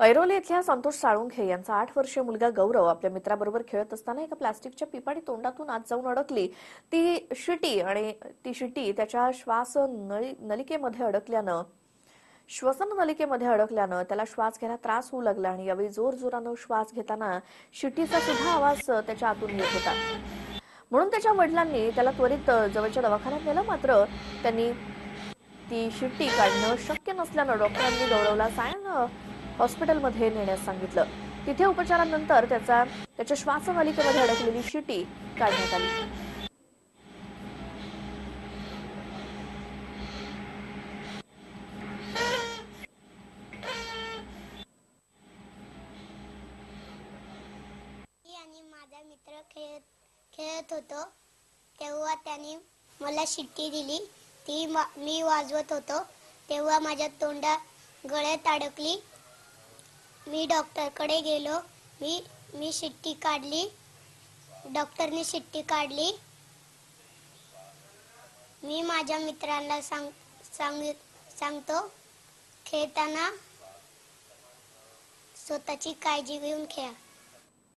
ऐरोली इथल्या संतोष साळुंखे यांचा आठ वर्षीय मुलगा गौरव आपल्या मित्राबरोबर खेळत असताना एका प्लास्टिकच्या पिपाणी तोंडातून आत जाऊन अडकली. ती शिटी आणि ती शिटी त्याच्या श्वास नळी नलिकेमध्ये अडकल्यानं श्वसन नलिकेमध्ये अडकल्यानं त्याला श्वास घ्यायला त्रास होऊ लागला आणि यावेळी जोर जोरानं श्वास घेताना शिटीचा सुद्धा आवाज त्याच्या आतून येत होता. म्हणून त्याच्या वडिलांनी त्याला त्वरित जवळच्या दवाखान्यात नेलं. मात्र त्यांनी ती शिट्टी काढणं शक्य नसल्यानं डॉक्टरांनी गौरवला सायन हॉस्पिटलमध्ये नेण्यास सांगितलं. तिथे उपचारानंतर त्याचा त्याच्या श्वासनलिकेमध्ये अडकलेली शिटी काढण्यात आली. मी आणि माझा मित्र खेळत खेळत होतो. तेव्हा त्याने मला शिट्टी दिली. ती मी वाजवत होतो. तेव्हा माझ्या तोंडा गळ्यात अडकली. मी डॉक्टरकडे गेलो. मी मी शिट्टी काढली. डॉक्टरने शिट्टी काढली. मी माझ्या मित्रांना सांग सांग सांगतो खेळताना स्वतःची काळजी घेऊन खेळा.